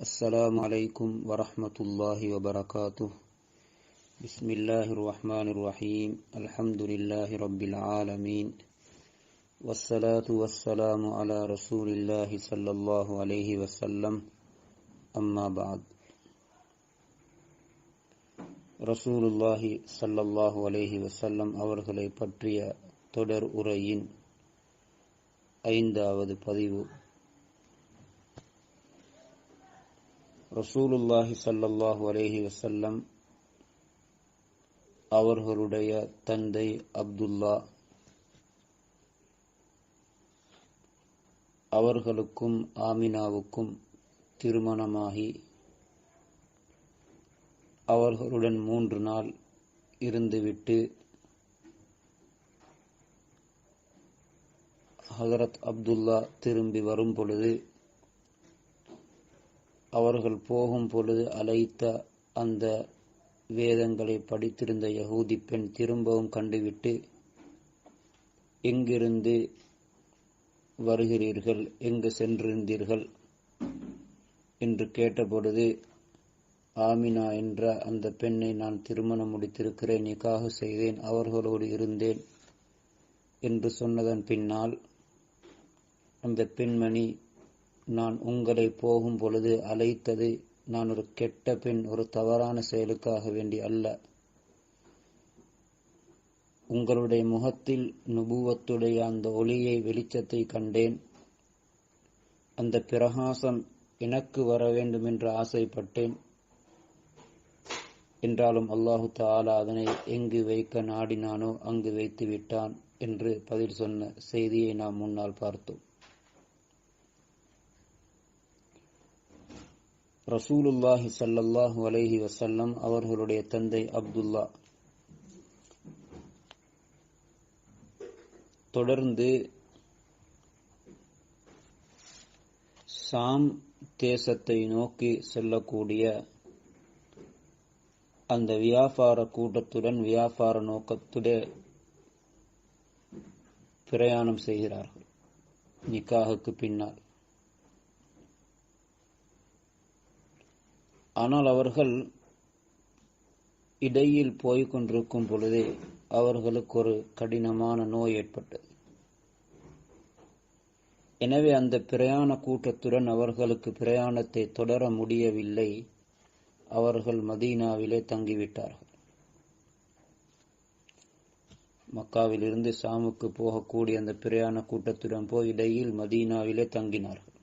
السلام عليكم ورحمة الله وبركاته بسم الله الرحمن الرحيم الحمد لله رب العالمين والصلاة والسلام على رسول الله صلى الله عليه وسلم أما بعد ரசூலுல்லாஹி ஸல்லல்லாஹு அலைஹி வஸல்லம் அவர்களை பற்றிய தொடர் உரையின் ஐந்தாவது பதிவு ரசூலுல்லாஹி சல்லாஹு அலேஹி வசல்லம் அவர்களுடைய தந்தை அப்துல்லா. அவர்களுக்கும் ஆமினாவுக்கும் திருமணமாகி அவர்களுடன் மூன்று நாள் இருந்துவிட்டு ஹசரத் அப்துல்லா திரும்பி வரும் பொழுது அவர்கள் போகும் பொழுது அழைத்த அந்த வேதங்களை படித்திருந்த யகூதி பெண் திரும்பவும் கண்டுவிட்டு எங்கிருந்து வருகிறீர்கள்? எங்கு சென்றிருந்தீர்கள்? என்று கேட்டபொழுது ஆமினா என்ற அந்த பெண்ணை நான் திருமணம் முடித்திருக்கிறேன் நிக்காக செய்தேன் அவர்களோடு இருந்தேன் என்று சொன்னதன் பின்னால் அந்த பெண்மணி நான் உங்களை போகும் பொழுது அழைத்தது நான் ஒரு கெட்ட பெண் ஒரு தவறான செயலுக்காக வேண்டி அல்ல. உங்களுடைய முகத்தில் நுபுவத்துடைய அந்த ஒளியை வெளிச்சத்தை கண்டேன். அந்த பிரகாசம் எனக்கு வர வேண்டும் என்று ஆசைப்பட்டேன். என்றாலும் அல்லாஹு தாலா அதனை எங்கு வைக்க நாடினானோ அங்கு வைத்து விட்டான் என்று பதில் சொன்ன செய்தியை நாம் முன்னால் பார்த்தோம். ரசூலுல்லாஹி சல்லல்லாஹு அலைஹி வசல்லம் அவர்களுடைய தந்தை அப்துல்லா. தொடர்ந்து சாம் தேசத்தை நோக்கி செல்லக்கூடிய அந்த வியாபார கூட்டத்துடன் வியாபார நோக்கத்துடைய பிரயாணம் செய்கிறார்கள். நிக்காகுக்கு பின்னால். ஆனால் அவர்கள் இடையில் போய்க் கொண்டிருக்கும் பொழுதே அவர்களுக்கு ஒரு கடினமான நோய் ஏற்பட்டது. எனவே அந்த பிரயாண கூட்டத்துடன் அவர்களுக்கு பிரயாணத்தை தொடர முடியவில்லை. அவர்கள் மதீனாவிலே தங்கிவிட்டார்கள். மக்காவிலிருந்து சாமுக்கு போகக்கூடிய அந்த பிரயாண கூட்டத்துடன் போய் இடையில் மதீனாவிலே தங்கினார்கள்.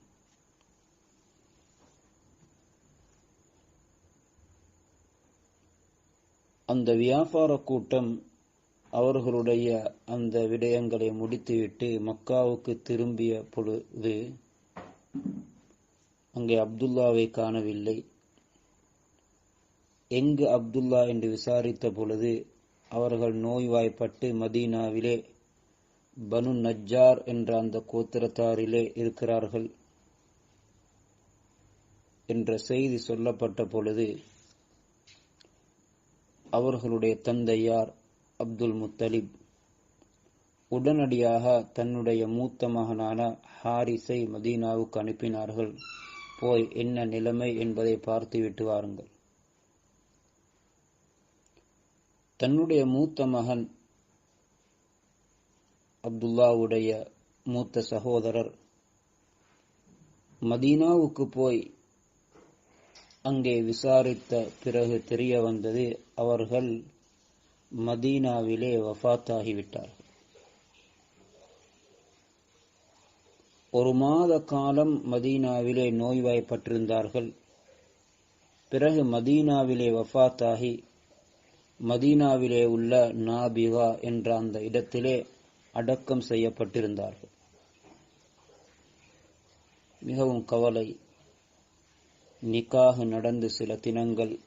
அந்த வியாபார கூட்டம் அவர்களுடைய அந்த விடயங்களை முடித்துவிட்டு மக்காவுக்கு திரும்பிய பொழுது அங்கே அப்துல்லாவை காணவில்லை. எங்கு அப்துல்லா என்று விசாரித்த பொழுது அவர்கள் நோய்வாய்ப்பட்டு மதீனாவிலே பனு நஜ்ஜார் என்ற அந்த கோத்திரத்தாரிலே இருக்கிறார்கள் என்ற செய்தி சொல்லப்பட்ட பொழுது அவர்களுடைய தந்தையார் அப்துல் முத்தலிப். உடனடியாக தன்னுடைய மூத்த மகனான ஹாரிஸை மதீனாவுக்கு அனுப்பினார்கள். போய் என்ன நிலைமை என்பதை பார்த்துவிட்டு வாருங்கள். தன்னுடைய மூத்த மகன் அப்துல்லாவுடைய மூத்த சகோதரர் மதீனாவுக்கு போய் அங்கே விசாரித்த பிறகு தெரிய வந்தது அவர்கள் மதீனாவிலே வஃத்தாகிவிட்டார்கள் ஒரு மாத காலம் மதீனாவிலே நோய்வாய்ப்பட்டிருந்தார்கள். பிறகு மதீனாவிலே வஃத்தாகி மதீனாவிலே உள்ள நாபிகா என்ற அந்த இடத்திலே அடக்கம் செய்யப்பட்டிருந்தார்கள். மிகவும் கவலை. நிக்காக நடந்து சில தினங்கள்.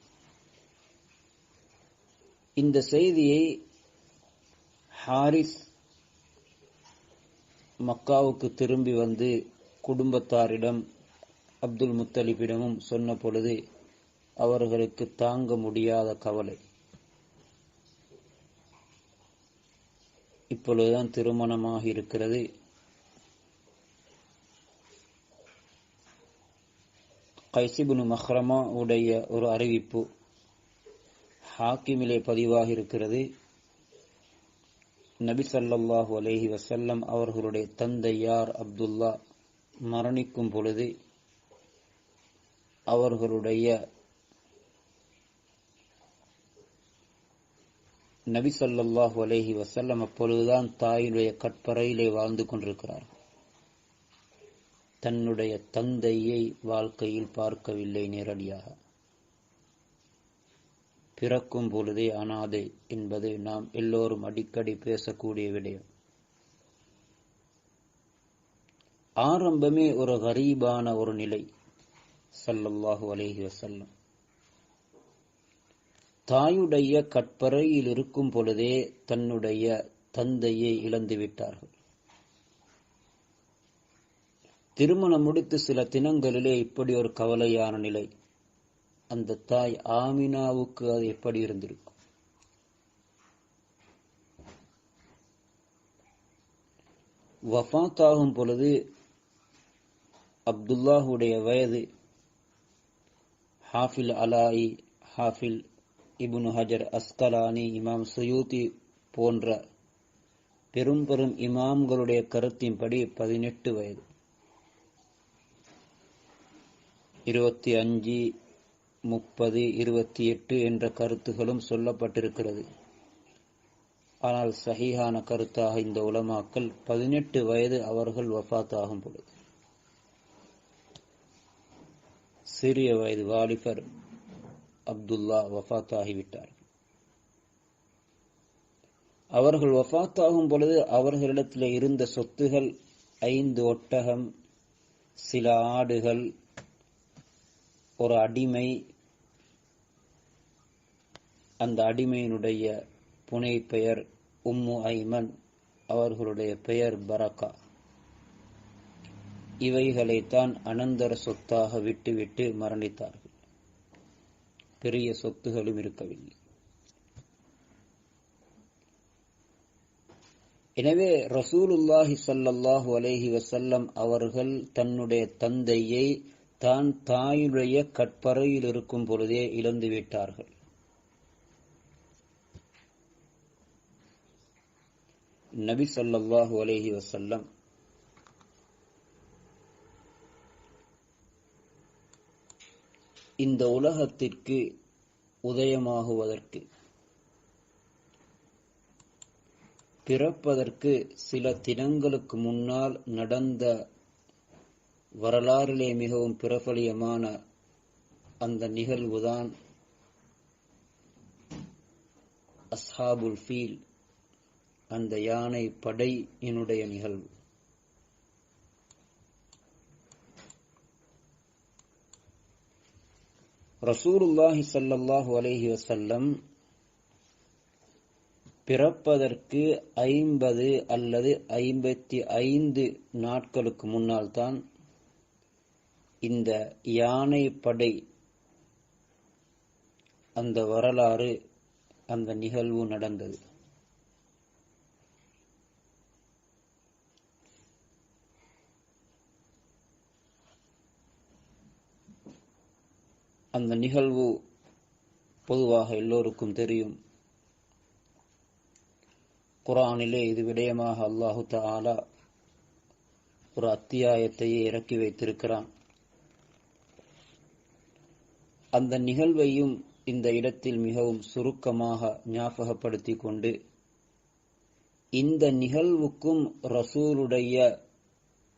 இந்த செய்தியை ஹாரிஸ் மக்காவுக்கு திரும்பி வந்து குடும்பத்தாரிடம் அப்துல் முத்தலிபிடமும் சொன்ன பொழுது அவர்களுக்கு தாங்க முடியாத கவலை. இப்பொழுதுதான் திருமணமாக இருக்கிறது. கைசிபுனு மஹ்ரமா உடைய ஒரு அறிவிப்பு ஹாக்கிமிலே பதிவாக இருக்கிறது. நபி சல்லாஹு அலேஹி வசல்லம் அவர்களுடைய தந்தையார் அப்துல்லா மரணிக்கும் பொழுது அவர்களுடைய நபி சல்லாஹூ அலேஹி வசல்லம் அப்பொழுதுதான் தாயினுடைய கற்பறையிலே வாழ்ந்து கொண்டிருக்கிறார்கள். தன்னுடைய தந்தையை வாழ்க்கையில் பார்க்கவில்லை நேரடியாக. பிறக்கும் பொழுதே அனாதை என்பது நாம் எல்லோரும் அடிக்கடி பேசக்கூடிய விடயம். ஆரம்பமே ஒரு கரீபான ஒரு நிலை சல்லல்லாஹு அலேஹி வசல்லம் தாயுடைய கற்பறையில் இருக்கும் பொழுதே தன்னுடைய தந்தையை இழந்து விட்டார்கள் திருமணம் முடித்து சில தினங்களிலே இப்படி ஒரு கவலையான நிலை. அந்த தாய் ஆமினாவுக்கு அது எப்படி இருந்திருக்கும்? வஃத் ஆகும் பொழுது அப்துல்லாஹுடைய வயது ஹாஃபில் அலாயி ஹாஃபில் இபுனு ஹஜர் அஸ்கலானி இமாம் சுயூதி போன்ற பெரும் பெரும் இமாம்களுடைய கருத்தின்படி பதினெட்டு வயது. இருபத்தி அஞ்சு முப்பது இருபத்தி எட்டு என்ற கருத்துகளும் சொல்லப்பட்டிருக்கிறது. ஆனால் சஹீஹான கருத்தாக இந்த உலமாக்கள் பதினெட்டு வயது அவர்கள் வஃத் ஆகும் பொழுது. சிறிய வயது வாலிபர் அப்துல்லா வஃத் ஆகிவிட்டார் அவர்கள் வஃத் ஆகும் பொழுது அவர்களிடத்தில் இருந்த சொத்துகள் ஐந்து ஒட்டகம் சில ஆடுகள் ஒரு அடிமை அந்த அடிமையினுடைய புனை பெயர் உம்மு ஐமன். அவர்களுடைய பெயர் பரக்கா. இவைகளைத்தான் அனந்தர சொத்தாக விட்டுவிட்டு மரணித்தார்கள். பெரிய சொத்துகளும் இருக்கவில்லை. எனவே ரசூலுல்லாஹி சல்லாஹூ அலேஹி வசல்லம் அவர்கள் தன்னுடைய தந்தையை தான் தாயுடைய கற்பறையில் இருக்கும் பொழுதே இழந்து விட்டார்கள். நபி சொல்லாஹு அலேஹி வசல்லம் இந்த உலகத்திற்கு உதயமாகுவதற்கு பிறப்பதற்கு சில தினங்களுக்கு முன்னால் நடந்த வரலாறிலே மிகவும் பிரபலியமான அந்த நிகழ்வுதான் அஸ்ஹாபுல் ஃபீல் அந்த யானை படையினுடைய நிகழ்வு. ரசூருல்லாஹி சல்லல்லாஹு அலைஹி வசல்லம் பிறப்பதற்கு ஐம்பது அல்லது ஐம்பத்தி ஐந்து நாட்களுக்கு முன்னால் தான் இந்த யானை படை அந்த வரலாறு அந்த நிகழ்வு நடந்தது. அந்த நிகழ்வு பொதுவாக எல்லோருக்கும் தெரியும். குரானிலே இது விடயமாக அல்லாஹு தாலா ஒரு அத்தியாயத்தையே இறக்கி வைத்திருக்கிறான். அந்த நிகழ்வையும் இந்த இடத்தில் மிகவும் சுருக்கமாக ஞாபகப்படுத்தி கொண்டு இந்த நிகழ்வுக்கும் ரசூலுடைய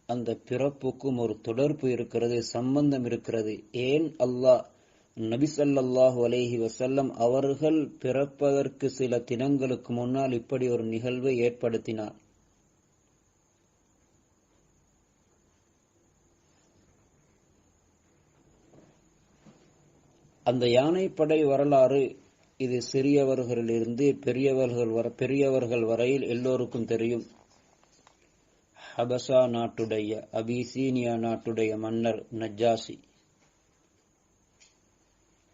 அந்த பிறப்புக்கும் ஒரு தொடர்பு இருக்கிறது சம்பந்தம் இருக்கிறது. ஏன் அல்லாஹ் நபிசல்லாஹு அலேஹி வசல்லம் அவர்கள் பிறப்பதற்கு சில தினங்களுக்கு முன்னால் இப்படி ஒரு நிகழ்வை ஏற்படுத்தினார். அந்த யானைப்படை வரலாறு இது சிறியவர்களிலிருந்து பெரியவர்கள் வர பெரியவர்கள் வரையில் எல்லோருக்கும் தெரியும். ஹபசா நாட்டுடைய அபிசீனியா நாட்டுடைய மன்னர் நஜாசி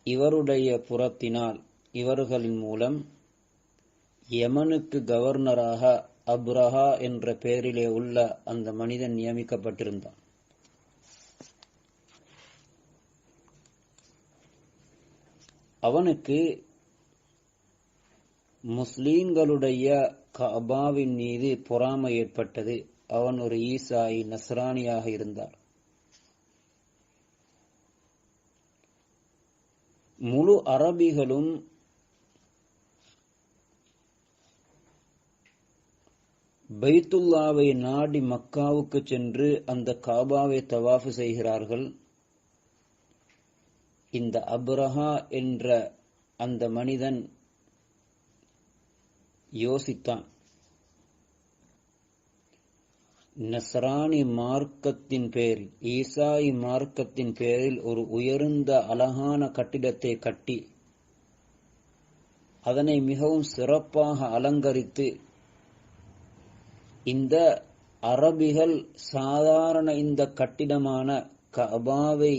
இவருடைய புறத்தினால் இவர்களின் மூலம் யமனுக்கு கவர்னராக அப்ரஹா என்ற பெயரிலே உள்ள அந்த மனிதன் நியமிக்கப்பட்டிருந்தான். அவனுக்கு முஸ்லீம்களுடைய கபாவின் மீது பொறாமை ஏற்பட்டது. அவன் ஒரு ஈசாயி நஸ்ரானியாக இருந்தார். முழு அரபிகளும் பைத்துல்லாவை நாடி மக்காவுக்கு சென்று அந்த காபாவை தவாஃபு செய்கிறார்கள். இந்த அப்ரஹா என்ற அந்த மனிதன் யோசித்தான். நசரானி மார்க்கத்தின் பேரில் ஈசாயி மார்க்கத்தின் பேரில் ஒரு உயர்ந்த அழகான கட்டிடத்தை கட்டி அதனை மிகவும் சிறப்பாக அலங்கரித்து இந்த அரபிகள் சாதாரண இந்த கட்டிடமான கபாவை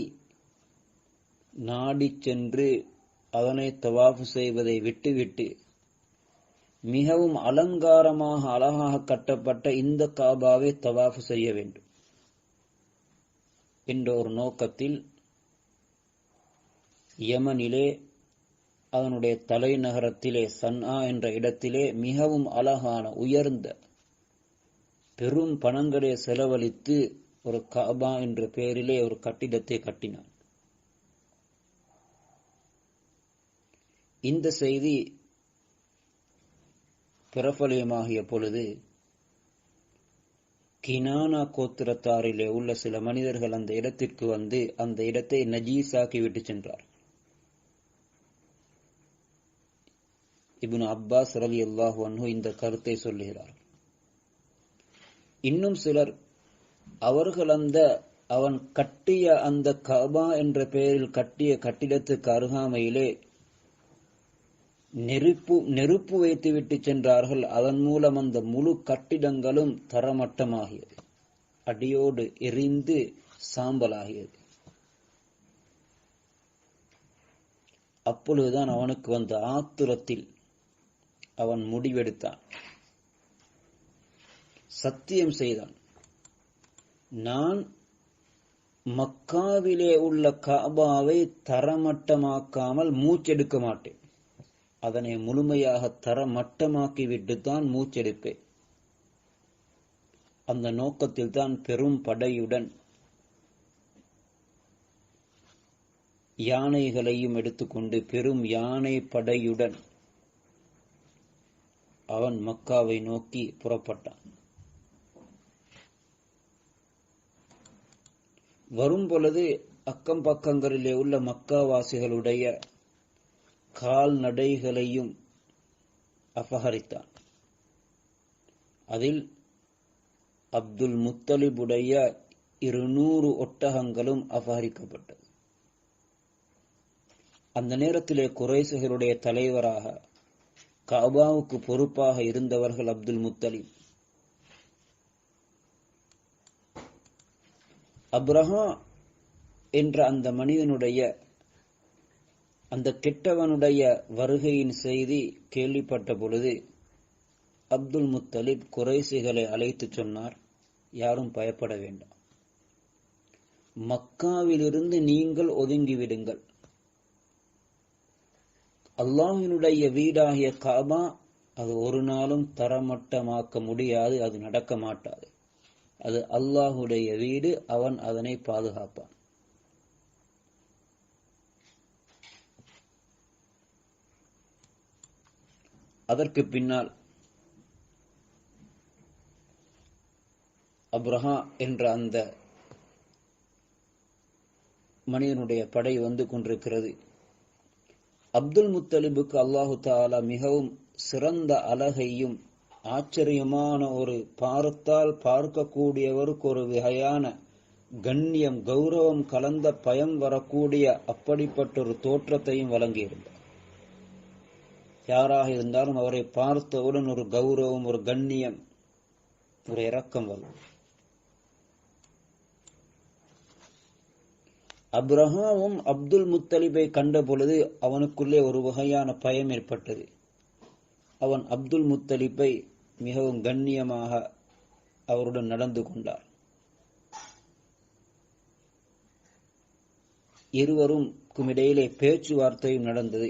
நாடிச் சென்று அதனை தவாஃபு செய்வதை விட்டுவிட்டு மிகவும் அலங்காரமாக அழகாக கட்டப்பட்ட இந்த காபாவை தவாஃபு செய்ய வேண்டும். என்ற ஒரு நோக்கத்தில் யமனிலே அதனுடைய தலைநகரத்திலே சன்னா என்ற இடத்திலே மிகவும் அழகான உயர்ந்த பெரும் பணங்களை செலவழித்து ஒரு காபா என்ற பெயரிலே ஒரு கட்டிடத்தை கட்டினார் இந்த செய்தி பிரபலியமாகிய பொழுது கினானா கோத்திரத்தாரிலே உள்ள சில மனிதர்கள் அந்த இடத்திற்கு வந்து அந்த இடத்தை நஜீஸாக்கி விட்டு சென்றார். இப்னு அப்பாஸ் ரவி அல்லாஹு அன்ஹு இந்த கருத்தை சொல்லுகிறார். இன்னும் சிலர் அவர்கள் அந்த அவன் கட்டிய அந்த கபா என்ற பெயரில் கட்டிய கட்டிடத்துக்கு அருகாமையிலே நெருப்பு நெருப்பு வைத்துவிட்டு சென்றார்கள். அதன் மூலம் அந்த முழு கட்டிடங்களும் தரமட்டமாகியது. அடியோடு எரிந்து சாம்பலாகியது. அப்பொழுதுதான் அவனுக்கு வந்த ஆத்துரத்தில் அவன் முடிவெடுத்தான். சத்தியம் செய்தான். நான் மக்காவிலே உள்ள காபாவை தரமட்டமாக்காமல் மூச்செடுக்க மாட்டேன். அதனை முழுமையாக தர மட்டமாக்கிவிட்டு தான் மூச்செடுப்பேன். அந்த நோக்கத்தில் தான் பெரும் படையுடன் யானைகளையும் எடுத்துக்கொண்டு பெரும் யானை படையுடன் அவன் மக்காவை நோக்கி புறப்பட்டான். வரும் பொழுது அக்கம் பக்கங்களிலே உள்ள மக்காவாசிகளுடைய கால்நடைகளையும் அபகரித்தான். அதில் அப்துல் முத்தலிபுடைய இருநூறு ஒட்டகங்களும் அபகரிக்கப்பட்டது. அந்த நேரத்திலே குறைசுகளுடைய தலைவராக காபாவுக்கு பொறுப்பாக இருந்தவர்கள் அப்துல் முத்தலிப். அப்ரஹா என்ற அந்த மனிதனுடைய அந்த கெட்டவனுடைய வருகையின் செய்தி கேள்விப்பட்ட பொழுது அப்துல் முத்தலிப் குறைசிகளை அழைத்து சொன்னார் யாரும் பயப்பட வேண்டாம். மக்காவிலிருந்து நீங்கள் ஒதுங்கிவிடுங்கள் அல்லாஹினுடைய வீடாகிய காபா அது ஒரு நாளும் தரமட்டமாக்க முடியாது அது நடக்க மாட்டாது. அது அல்லாஹுடைய வீடு அவன் அதனை பாதுகாப்பான். அதற்கு பின்னால் அப்ரஹா என்ற அந்த மனிதனுடைய படை வந்து கொண்டிருக்கிறது. அப்துல் முத்தலிபுக்கு அல்லாஹு தாலா மிகவும் சிறந்த அழகையும் ஆச்சரியமான ஒரு பாரத்தால் பார்க்கக்கூடியவருக்கு ஒரு வகையான கண்ணியம் கௌரவம் கலந்த பயம் வரக்கூடிய அப்படிப்பட்ட ஒரு தோற்றத்தையும் வழங்கியிருந்தார். யாராக இருந்தாலும் அவரை பார்த்தவுடன் ஒரு கௌரவம் ஒரு கண்ணியம் ஒரு இரக்கம் வரும். அப்ரஹாவும் அப்துல் முத்தலிபை கண்ட பொழுது அவனுக்குள்ளே ஒரு வகையான பயம் ஏற்பட்டது. அவன் அப்துல் முத்தலிப்பை மிகவும் கண்ணியமாக அவருடன் நடந்து கொண்டார் இருவருக்கும் இடையிலே பேச்சுவார்த்தையும் நடந்தது.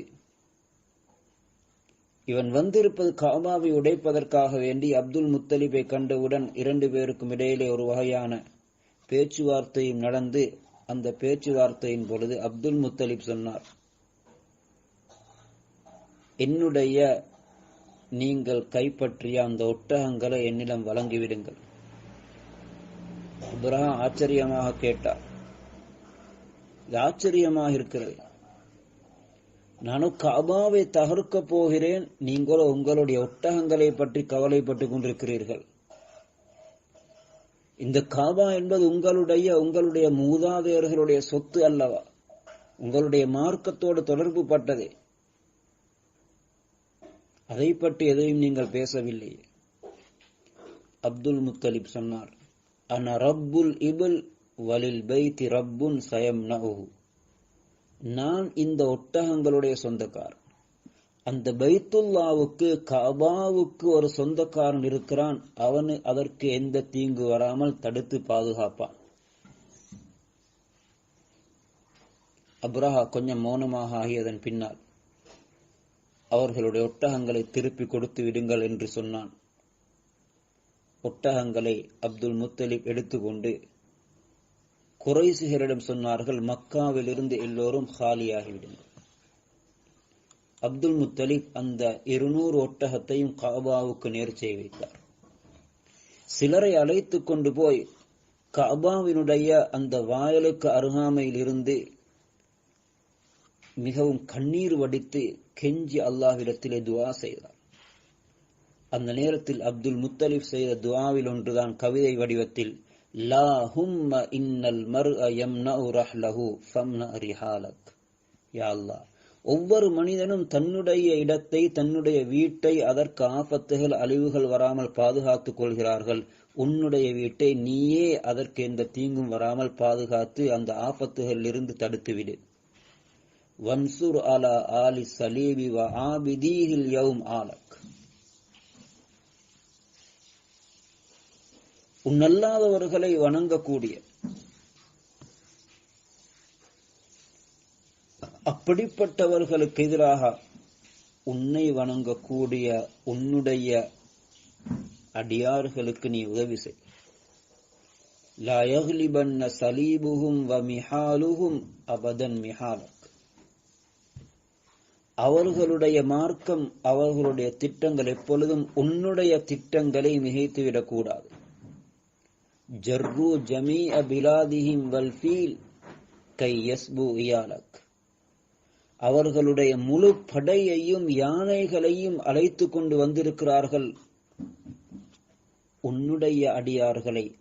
இவன் வந்திருப்பது காபாவை உடைப்பதற்காக வேண்டி அப்துல் முத்தலிபை கண்டவுடன் இரண்டு பேருக்கும் இடையிலே ஒரு வகையான பேச்சுவார்த்தையும் நடந்து அந்த பேச்சுவார்த்தையின் பொழுது அப்துல் முத்தலிப் சொன்னார் என்னுடைய நீங்கள் கைப்பற்றிய அந்த ஒட்டகங்களை என்னிடம் வழங்கிவிடுங்கள். இப்ராஹிம் ஆச்சரியமாக கேட்டார் இது ஆச்சரியமாக இருக்கிறது. நானும் காபாவை தகர்க்கப் போகிறேன். நீங்களோ உங்களுடைய ஒட்டகங்களை பற்றி கவலைப்பட்டுக் கொண்டிருக்கிறீர்கள். இந்த காபா என்பது உங்களுடைய உங்களுடைய மூதாதையர்களுடைய சொத்து அல்லவா? உங்களுடைய மார்க்கத்தோடு தொடர்பு பட்டதே. அதை பற்றி எதையும் நீங்கள் பேசவில்லை. அப்துல் முத்தலிப் சொன்னார் அன ரப்புல் இபுல் வலில் பைத்தி ரப்புன் சயம் நான் இந்த ஒட்டகங்களுடைய சொந்தக்காரன். அந்த பைத்துல்லாவுக்கு கபாவுக்கு ஒரு சொந்தக்காரன் இருக்கிறான். அவனு அதற்கு எந்த தீங்கு வராமல் தடுத்து பாதுகாப்பான். அப்ரஹா கொஞ்சம் மௌனமாக ஆகியதன் பின்னால் அவர்களுடைய ஒட்டகங்களை திருப்பி கொடுத்து விடுங்கள் என்று சொன்னான். ஒட்டகங்களை அப்துல் முத்தலிப் எடுத்துக்கொண்டு குறைசிகரிடம் சொன்னார்கள் மக்காவிலிருந்து எல்லோரும் காலியாகிவிடுங்கள். அப்துல் முத்தலிப் அந்த இருநூறு ஒட்டகத்தையும் காபாவுக்கு நேர்ச்சை வைத்தார். சிலரை அழைத்து கொண்டு போய் காபாவினுடைய அந்த வாயலுக்கு அருகாமையில் இருந்து மிகவும் கண்ணீர் வடித்து கெஞ்சி அல்லாஹ்விடத்திலே துவா செய்தார். அந்த நேரத்தில் அப்துல் முத்தலிப் செய்த துவாவில் ஒன்றுதான் கவிதை வடிவத்தில் லா ஹும்ம இன்னல் மர் யம்னஉ ரஹ்லஹு ஃபம்ன ரிஹாலக் யா அல்லாஹ் ஒவ்வொரு மனிதனும் தன்னுடைய இடத்தை தன்னுடைய வீட்டை அதற்கு ஆபத்துகள் அழிவுகள் வராமல் பாதுகாத்துக் கொள்கிறார்கள் உன்னுடைய வீட்டை நீயே அதற்கு எந்த தீங்கும் வராமல் பாதுகாத்து அந்த ஆபத்துகளில் இருந்து தடுத்துவிடு வன்சுர் அலா ஆலி சலீபி வ ஆபிதீஹில் யவும் ஆலக் உன்னல்லாதவர்களை வணங்கக்கூடிய. அப்படிப்பட்டவர்களுக்கு எதிராக உன்னை வணங்கக்கூடிய உன்னுடைய அடியார்களுக்கு நீ உதவி செய். லா சலீபுகும் வ மிஹாலுகும் அபதன் மிஹாலக். அவர்களுடைய மார்க்கம் அவர்களுடைய திட்டங்கள் எப்பொழுதும் உன்னுடைய திட்டங்களை மிகைத்துவிடக்கூடாது. ஜர்ரு ஜமீ அபிலாதிஹிம் வல்ஃபீல் கை யஸ்பு இயாலக். அவர்களுடைய முழு படையையும் யானைகளையும் அழைத்து கொண்டு வந்திருக்கிறார்கள். உன்னுடைய அடியார்களை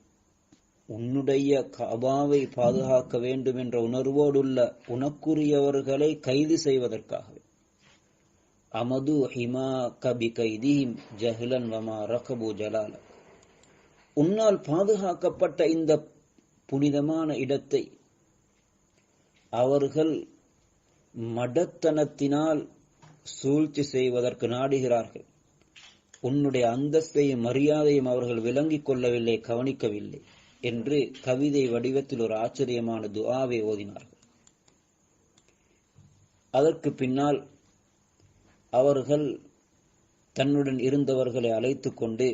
உன்னுடைய கபாவை பாதுகாக்க வேண்டும் என்ற உணர்வோடுள்ள உனக்குரியவர்களை கைது செய்வதற்காகவே. அமது ஹிமா கபி கைதீம் ஜஹ்லன் வமா ரகபு ஜலாலக். உன்னால் பாதுகாக்கப்பட்ட இந்த புனிதமான இடத்தை அவர்கள் மடத்தனத்தினால் சூழ்ச்சி செய்வதற்கு நாடுகிறார்கள். உன்னுடைய அந்தஸ்தையும் மரியாதையும் அவர்கள் விளங்கிக் கொள்ளவில்லை கவனிக்கவில்லை என்று கவிதை வடிவத்தில் ஒரு ஆச்சரியமான துஆவை ஓதினார்கள். அதற்கு பின்னால் அவர்கள் தன்னுடன் இருந்தவர்களை அழைத்துக் கொண்டு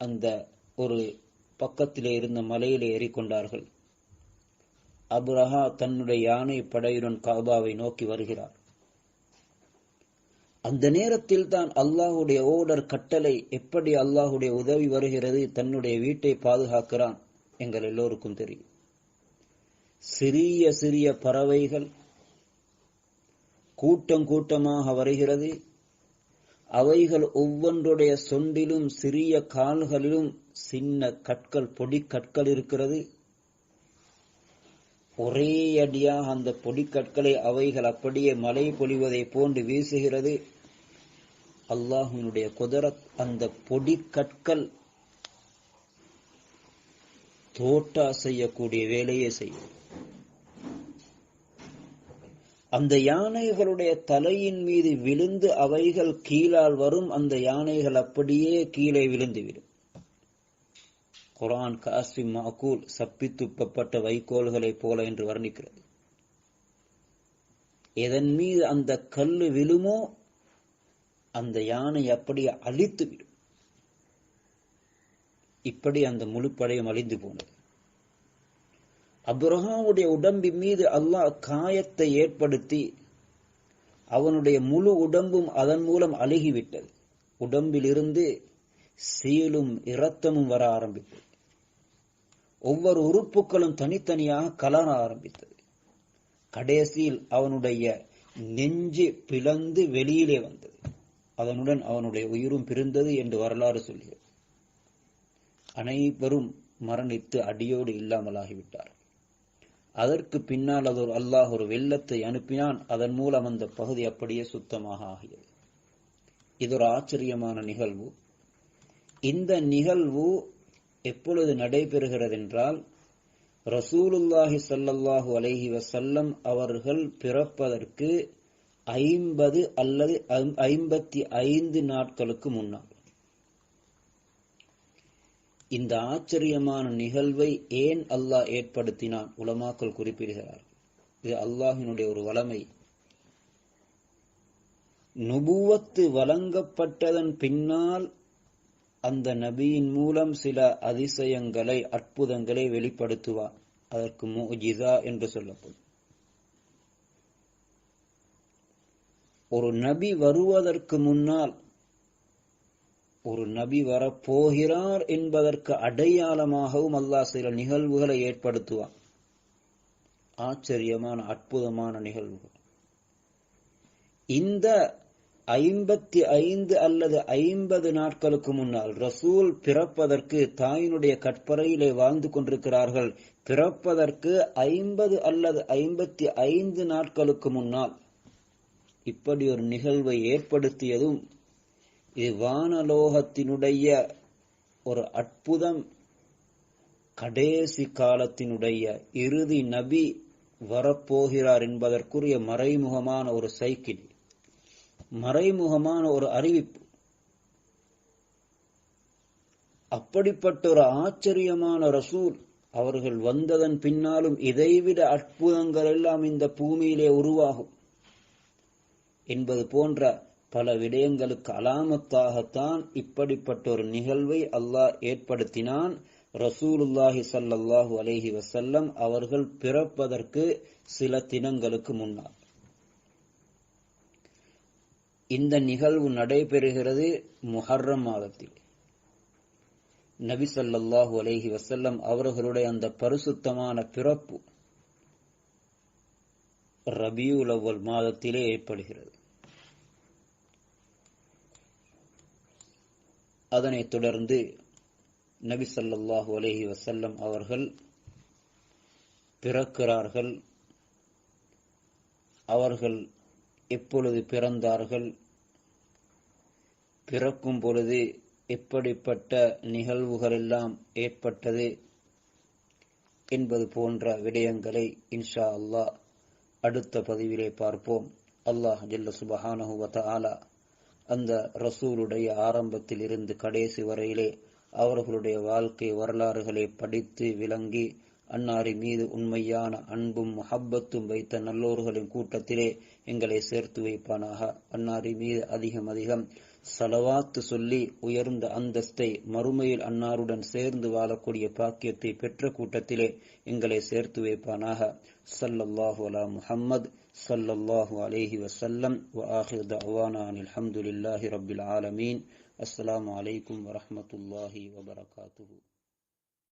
அந்த ஒரு பக்கத்திலே இருந்த மலையிலே ஏறிக்கொண்டார்கள். அபுரஹா தன்னுடைய யானை படையுடன் காபாவை நோக்கி வருகிறார். அந்த நேரத்தில் தான் அல்லாஹுடைய ஓடர் கட்டளை எப்படி அல்லாஹுடைய உதவி வருகிறது தன்னுடைய வீட்டை பாதுகாக்கிறான் எங்கள் எல்லோருக்கும் தெரியும். சிறிய சிறிய பறவைகள் கூட்டம் கூட்டமாக வருகிறது. அவைகள் ஒவ்வொன்றுடைய சொண்டிலும் சிறிய கால்களிலும் சின்ன கற்கள் பொடி கற்கள் இருக்கிறது. ஒரே அடியாக அந்த பொடிக்கற்களை அவைகள் அப்படியே மழை பொழிவதை போன்று வீசுகிறது. அல்லாஹினுடைய குதிரத் அந்த பொடிக்கற்கள் தோட்டா செய்யக்கூடிய வேலையை செய்யும். அந்த யானைகளுடைய தலையின் மீது விழுந்து அவைகள் கீழால் வரும். அந்த யானைகள் அப்படியே கீழே விழுந்துவிடும். குரான் காசி மாக்கூல் சப்பி துப்பப்பட்ட வைக்கோல்களைப் போல என்று வர்ணிக்கிறது. எதன் மீது அந்த கல்லு விழுமோ அந்த யானை அப்படியே அழித்து விடும் இப்படி அந்த முழு படையும் அழிந்து போனது. அப்ரஹாவுடைய உடம்பின் மீது அல்லாஹ் காயத்தை ஏற்படுத்தி அவனுடைய முழு உடம்பும் அதன் மூலம் அழுகிவிட்டது. உடம்பிலிருந்து சீலும் இரத்தமும் வர ஆரம்பித்தது. ஒவ்வொரு உறுப்புகளும் தனித்தனியாக கலர ஆரம்பித்தது. கடைசியில் அவனுடைய நெஞ்சு பிளந்து வெளியிலே வந்தது. அதனுடன் அவனுடைய உயிரும் பிரிந்தது என்று வரலாறு சொல்கிறது. அனைவரும் மரணித்து அடியோடு இல்லாமலாகிவிட்டார் அதற்கு பின்னால் அது ஒரு அல்லாஹ் ஒரு வெள்ளத்தை அனுப்பினான். அதன் மூலம் அந்த பகுதி அப்படியே சுத்தமாக ஆகியது. இது ஒரு ஆச்சரியமான நிகழ்வு. இந்த நிகழ்வு எப்பொழுது நடைபெறுகிறது என்றால் ரசூலுல்லாஹி சல்லல்லாஹு அலஹி வசல்லம் அவர்கள் பிறப்பதற்கு ஐம்பது அல்லது ஐம்பத்தி ஐந்து நாட்களுக்கு முன்னால். இந்த ஆச்சரியமான நிகழ்வை ஏன் அல்லாஹ் ஏற்படுத்தினான்? உலமாக்கள் குறிப்பிடுகிறார் இது அல்லாஹினுடைய ஒரு வளமை. நுபுவத்து வழங்கப்பட்டதன் பின்னால் அந்த நபியின் மூலம் சில அதிசயங்களை அற்புதங்களை வெளிப்படுத்துவார் அதற்கு முஜிதா என்று சொல்லப்படும். ஒரு நபி வருவதற்கு முன்னால் ஒரு நபி வரப்போகிறார் என்பதற்கு அடையாளமாகவும் அல்லாஹ் சில நிகழ்வுகளை ஏற்படுத்துவார் ஆச்சரியமான அற்புதமான நிகழ்வுகள். இந்த ஐம்பத்தி ஐந்து அல்லது ஐம்பது நாட்களுக்கு முன்னால் ரசூல் பிறப்பதற்கு தாயினுடைய கற்பறையிலே வாழ்ந்து கொண்டிருக்கிறார்கள். பிறப்பதற்கு ஐம்பது அல்லது ஐம்பத்தி ஐந்து நாட்களுக்கு முன்னால் இப்படி ஒரு நிகழ்வை ஏற்படுத்தியதும் இது வானலோகத்தினுடைய ஒரு அற்புதம். கடைசி காலத்தினுடைய இறுதி நபி வரப்போகிறார் என்பதற்குரிய மறைமுகமான ஒரு சைக்கிள். மறைமுகமான ஒரு அறிவிப்பு. அப்படிப்பட்ட ஒரு ஆச்சரியமான ரசூல் அவர்கள் வந்ததன் பின்னாலும் இதைவிட அற்புதங்கள் எல்லாம் இந்த பூமியிலே உருவாகும் என்பது போன்ற பல விடயங்களுக்கு அலாமத்தாகத்தான் இப்படிப்பட்ட ஒரு நிகழ்வை அல்லாஹ் ஏற்படுத்தினான். ரசூலுல்லாஹி சல்லாஹூ அலைஹி வசல்லம் அவர்கள் பிறப்பதற்கு சில தினங்களுக்கு முன்னால். இந்த நிகழ்வு நடைபெறுகிறது முஹர்ரம் மாதத்தில். நபி சல்லாஹூ அலஹி வசல்லம் அவர்களுடைய அந்த பரிசுத்தமான பிறப்பு ரபியுல் அவ்வல் மாதத்திலே ஏற்படுகிறது. அதனைத் தொடர்ந்து நபி சல்லாஹூ அலஹி வசல்லம் அவர்கள் பிறக்கிறார்கள். அவர்கள் எப்பொழுது பிறந்தார்கள்? பிறக்கும் பொழுது எப்படிப்பட்ட நிகழ்வுகள் எல்லாம் ஏற்பட்டது என்பது போன்ற விடயங்களை இன்ஷா அல்லாஹ் அடுத்த பதிவிலே பார்ப்போம். அல்லாஹ் ஜல்ல சுபஹானஹு அந்த ரசூலுடைய ஆரம்பத்தில் இருந்து கடைசி வரையிலே அவர்களுடைய வாழ்க்கை வரலாறுகளை படித்து விளங்கி அன்னாரி மீது உண்மையான அன்பும் மஹப்பத்தும் வைத்த நல்லோர்களின் கூட்டத்திலே எங்களை சேர்த்து வைப்பானாக. அன்னாரி மீது அதிகம் அதிகம் சலவாத்து சொல்லி உயர்ந்த அந்தஸ்தை மறுமையில் அன்னாருடன் சேர்ந்து வாழக்கூடிய பாக்கியத்தை பெற்ற கூட்டத்திலே எங்களை சேர்த்து வைப்பானாக. சல்லல்லாஹு அலா முஹம்மது சல்லல்லாஹு அலேஹி வசல்லம் வ ஆஹிர் தஅவானா அனில் ஹம்துலில்லாஹி ஆலமீன். அஸ்லாம் அலைக்கும் வரமத்துல்லாஹி வபரகாத்து